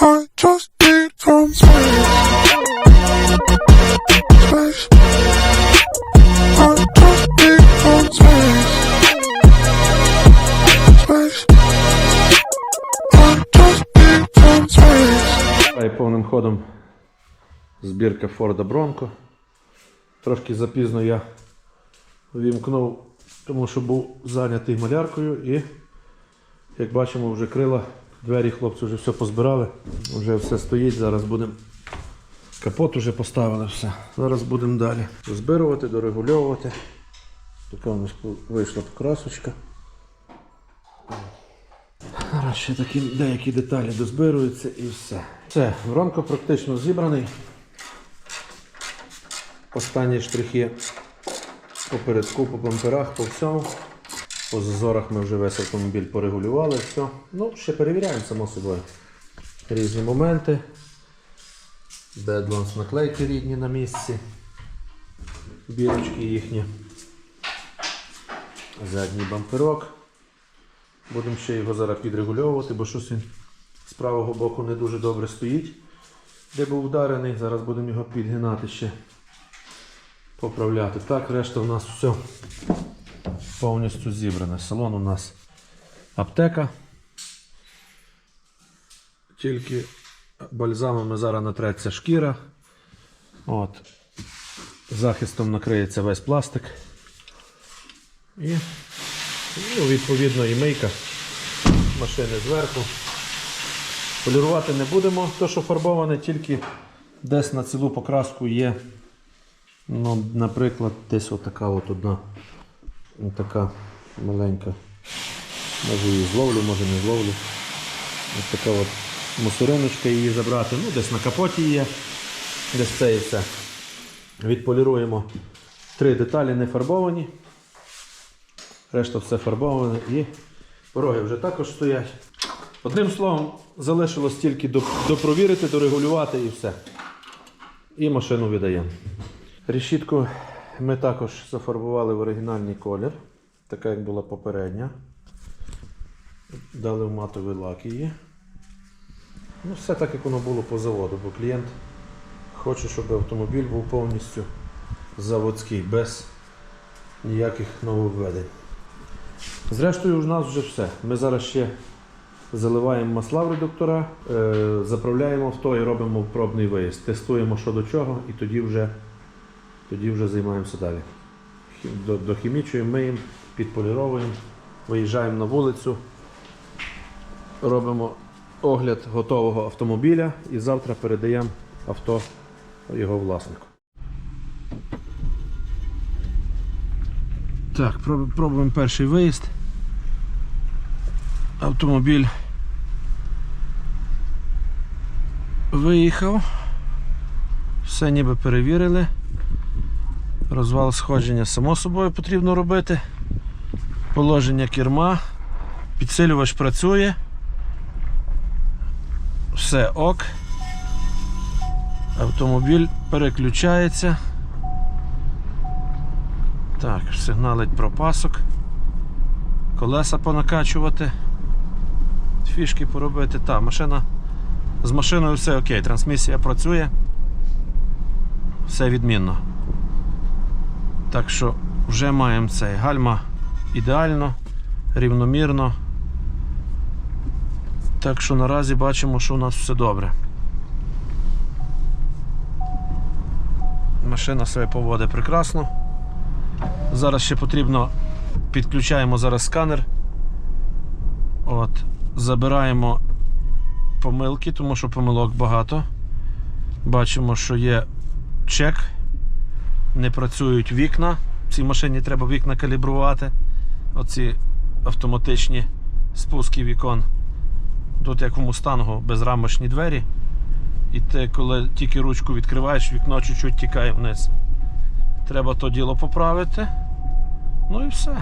I just need some space. Space. I just need some повним ходом збірка Форда Бронко. Трошки запізно я вімкнув, тому що був зайнятий маляркою і, як бачимо, вже крила, двері хлопці вже все позбирали, вже все стоїть, зараз будемо. Капот уже поставили все. Зараз будемо далі збирувати, дорегульовувати. Така у нас вийшла покрасочка. Зараз ще такі деякі деталі дозбируються і все. Все, Бронко практично зібраний. Останні штрихи по передку, по бамперах, по всьому. По зазорах ми вже весь автомобіль порегулювали, все. Ну, ще перевіряємо, само собою. Різні моменти. Бедлонс наклейки рідні на місці. Бірочки їхні. Задній бамперок. Будемо ще його зараз підрегульовувати, бо щось він з правого боку не дуже добре стоїть. Де був вдарений, зараз будемо його підгинати ще. Поправляти. Так, решта у нас все повністю зібране. Салон у нас аптека. Тільки бальзамами зараз натреться шкіра. От. Захистом накриється весь пластик. І Ну, відповідно, і мийка машини зверху. Полірувати не будемо, то що фарбоване, тільки десь на цілу покраску є. Ну, наприклад, десь отака от одна така маленька. Може її зловлю, може не зловлю. Ось така от мусориночка її забрати. Ну, десь на капоті є, десь це і все. Відполіруємо три деталі не фарбовані. Решта все фарбоване і пороги вже також стоять. Одним словом, залишилось тільки допровірити, дорегулювати і все. І машину видаємо. Решітку ми також зафарбували в оригінальний колір, така як була попередня. Дали в матовий лак її. Ну, все так, як воно було по заводу, бо клієнт хоче, щоб автомобіль був повністю заводський, без ніяких нововведень. Зрештою, у нас вже все. Ми зараз ще заливаємо масла в редуктора, е, заправляємо авто і робимо пробний виїзд. Тестуємо, що до чого, і тоді вже, тоді вже займаємося далі. Хі- До, дохімічуємо, миємо, підполіровуємо, виїжджаємо на вулицю, робимо огляд готового автомобіля і завтра передаємо авто його власнику. Так, пробуємо перший виїзд. Автомобіль виїхав. Все ніби перевірили. Розвал сходження само собою потрібно робити. Положення керма. Підсилювач працює. Все ок. Автомобіль переключається. Так, сигналить про пасок. Колеса понакачувати. Фішки поробити. Так, машина. З машиною все окей, трансмісія працює. Все відмінно. Так що вже маємо цей гальма ідеально, рівномірно. Так що наразі бачимо, що у нас все добре. Машина себе поводить прекрасно. Зараз ще потрібно підключаємо зараз сканер. От, забираємо помилки, тому що помилок багато. Бачимо, що є чек. Не працюють вікна. В цій машині треба вікна калібрувати. Оці автоматичні спуски вікон. Тут як в мустангу безрамочні двері. І ти, коли тільки ручку відкриваєш, вікно чуть-чуть тікає вниз. Треба то діло поправити. Ну і все.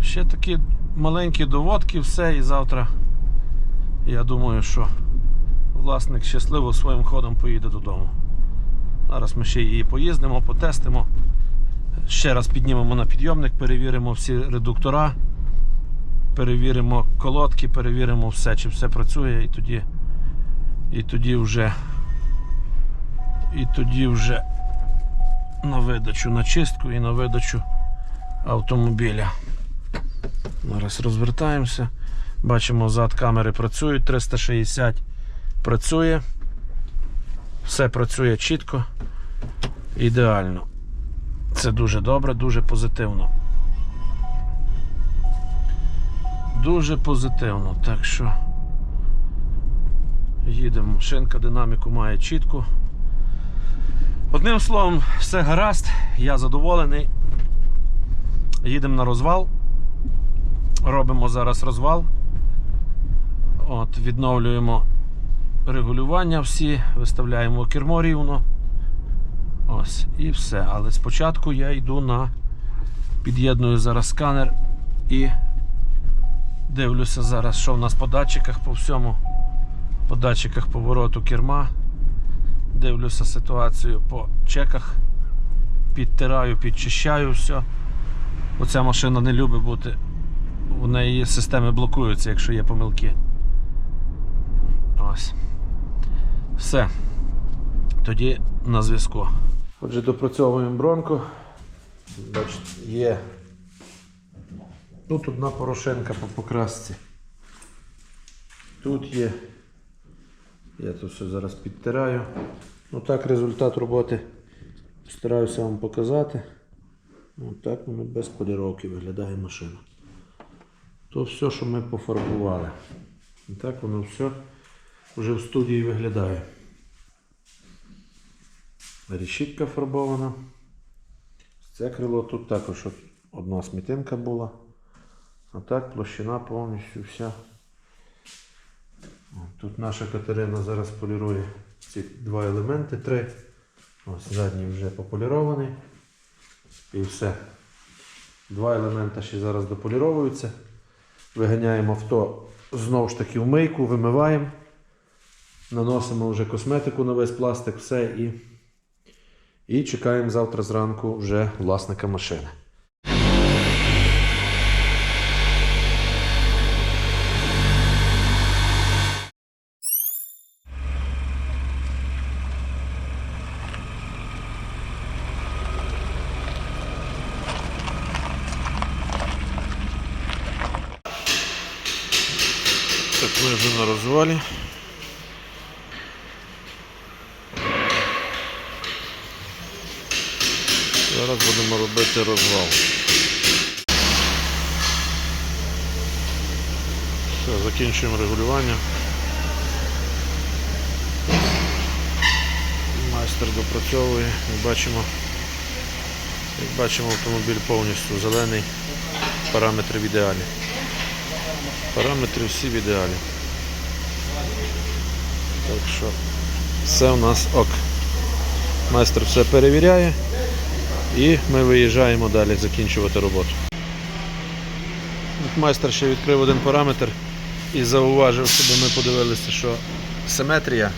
Ще такі маленькі доводки, все, і завтра я думаю, що власник щасливо своїм ходом поїде додому. Зараз ми ще її поїздимо, потестимо. Ще раз піднімемо на підйомник, перевіримо всі редуктора, перевіримо колодки, перевіримо все, чи все працює, і тоді, і тоді вже і тоді вже на видачу на чистку і на видачу автомобіля. Зараз розвертаємося. Бачимо, зад камери працюють, 360 працює. Все працює чітко, ідеально. Це дуже добре, дуже позитивно. Дуже позитивно. Так що їдемо. Машинка динаміку має чітку. Одним словом, все гаразд, я задоволений. Їдемо на розвал. Робимо зараз розвал. От, відновлюємо регулювання всі, виставляємо кермо рівно. Ось, і все. Але спочатку я йду на під'єдную зараз сканер і дивлюся зараз, що в нас по датчиках по всьому. По датчиках повороту керма. Дивлюся ситуацію по чеках. Підтираю, підчищаю все. Оця машина не любить бути. В неї системи блокуються, якщо є помилки. Ось. Все. Тоді на зв'язку. Отже, допрацьовуємо бронку. Бачите, є. Тут одна порошенка по покрасці. Тут є. Я тут все зараз підтираю. Ну так результат роботи стараюся вам показати. Ну, так воно без поліровки виглядає машина. То все, що ми пофарбували. І так воно все вже в студії виглядає. Решітка фарбована. Це крило тут також одна смітинка була. А так площина повністю вся. Тут наша Катерина зараз полірує ці два елементи, три. Ось задній вже пополірований. І все. Два елемента ще зараз дополіровуються. Виганяємо авто знову ж таки в мийку, вимиваємо. Наносимо вже косметику на весь пластик, все і, і чекаємо завтра зранку вже власника машини. Так, ми вже на розвалі. Зараз будемо розвал. Все, закінчуємо регулювання. Майстер допрацьовує, як бачимо, як бачимо, автомобіль повністю зелений, параметри в ідеалі. Параметри всі в ідеалі. Так що все у нас ок. Майстер все перевіряє і ми виїжджаємо далі закінчувати роботу. Майстер ще відкрив один параметр і зауважив, щоб ми подивилися, що симетрія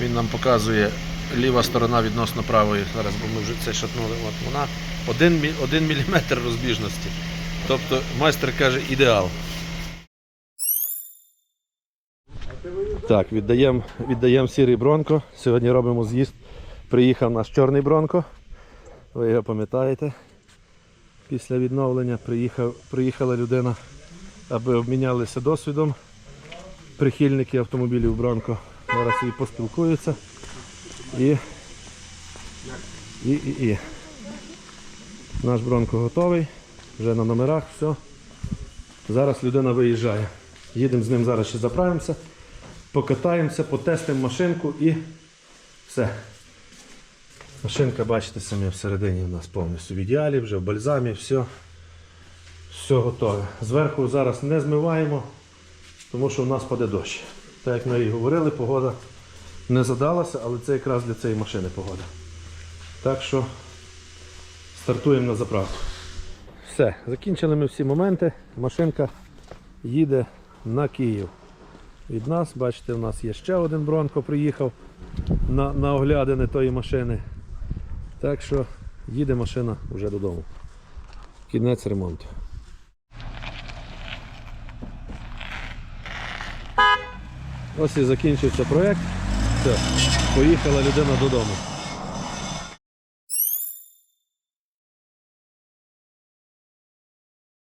він нам показує ліва сторона відносно правої. Зараз, бо ми вже це шатнули. От вона 1, 1 мм розбіжності. Тобто майстер каже ідеал. Так, віддаємо віддаєм сірий бронко. Сьогодні робимо з'їзд. Приїхав наш чорний бронко. Ви його пам'ятаєте. Після відновлення приїхав, приїхала людина, аби обмінялися досвідом. Прихильники автомобілів Бронко. Зараз і поспілкуються. І, і, і, і. Наш Бронко готовий. Вже на номерах, все. Зараз людина виїжджає. Їдемо з ним зараз ще заправимося покатаємося, потестимо машинку і все. Машинка, бачите, самі всередині у нас повністю в ідеалі, вже в бальзамі, все. Все готове. Зверху зараз не змиваємо, тому що в нас паде дощ. Так як ми і говорили, погода не задалася, але це якраз для цієї машини погода. Так що стартуємо на заправку. Все, закінчили ми всі моменти. Машинка їде на Київ від нас. Бачите, у нас є ще один Бронко приїхав на, на оглядини тої машини. Так що їде машина вже додому. Кінець ремонту. Ось і закінчився проєкт. Все, поїхала людина додому.